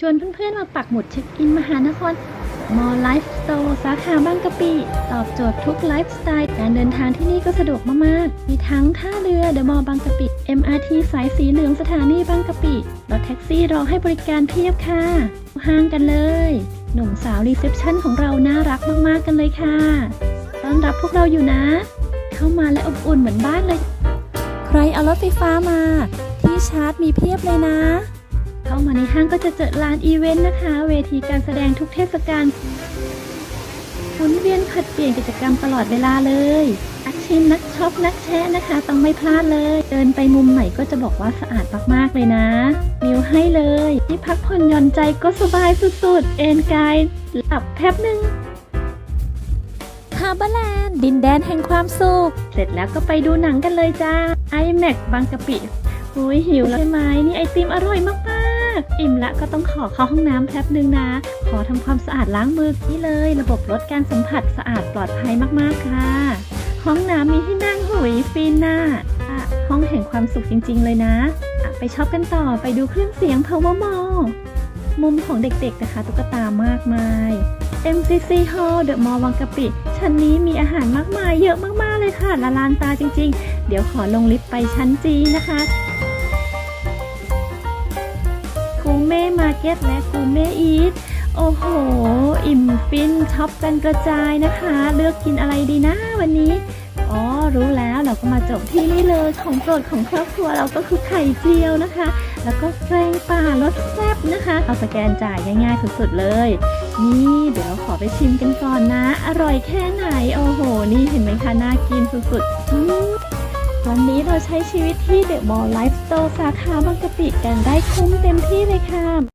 ชวนเพื่อนๆมาปักหมุดเช็คอินมหานครมอลไลฟ์สโตร์สาขาบางกะปิตอบโจทย์ทุกไลฟ์สไตล์ การเดินทางที่นี่ก็สะดวกมากๆ มีทั้งท่าเรือเดอะมอลล์บางกะปิ MRT สายสีเหลืองสถานีบางกะปิรถแท็กซี่รอให้บริการเพียบค่ะห่างกันเลย หนุ่มสาวรีเซพชันของเราน่ารักมากๆกันเลยค่ะต้อนรับพวกเราอยู่นะ เข้ามาและอบอุ่นเหมือนบ้านเลย ใครเอารถไฟฟ้ามา ที่ชาร์จมีเพียบเลยนะ เข้ามาในห้างก็จะเจอลานอีเวนต์นะคะ เวทีการแสดงทุกเทศกาลหมุนเวียนผลัดเปลี่ยนกิจกรรมตลอดเวลาเลยนักชิมนักช็อปนักแชะนะคะ ต้องไม่พลาดเลย เดินไปมุมไหนก็จะบอกว่าสะอาดมากๆเลยนะมิวให้เลย ที่พักผ่อนหย่อนใจก็สบายสุดๆ เอนกายหลับแป๊บหนึ่งฮาร์เบอร์แลนด์ดินแดนแห่งความสุข เสร็จแล้วก็ไปดูหนังกันเลยจ้า iMac บางกะปิอุ้ยหิวแล้วใช่ไหมนี่ไอติมอร่อยมากๆ อิ่มละก็ต้องขอเข้าห้องน้ำแป๊บนึงนะ ขอทำความสะอาดล้างมือนี่เลย ระบบลดการสัมผัสสะอาดปลอดภัยมากๆค่ะ ห้องน้ำมีที่นั่งหุยฟินน่ะอะห้องแห่งความสุขจริง ๆ เลยนะะไปชอปกันต่อไปดูเครื่องเสียง Power Mall มุมของเด็กๆนะคะ ตุ๊กตามากมาย MCC Hall The Mall วังกะปิ ชั้นนี้มีอาหารมากมายเยอะมากๆเลยค่ะละลานตาจริง ๆ เดี๋ยวขอลงลิฟต์ไปชั้นจีนะคะ เม่มาเก็ตและกูเม่อีทโอ้โห อิ่มฟินช็อปกันกระจายนะคะ เลือกกินอะไรดีนะวันนี้ อ๋อ รู้แล้วเราก็มาจบที่นี่เลยของโปรดของครอบครัวเราก็คือไข่เจียวนะคะ แล้วก็แกงป่ารสแซ่บนะคะ เอาสแกนจ่ายง่ายๆสุดๆเลย นี่เดี๋ยวขอไปชิมกันก่อนนะ อร่อยแค่ไหน โอ้โห นี่เห็นไหมคะ น่ากินสุดๆ วันนี้เราใช้ชีวิตที่เดอะมอลล์ไลฟ์สโตร์สาขาบางกะปิกันได้คุ้มเต็มที่เลยค่ะ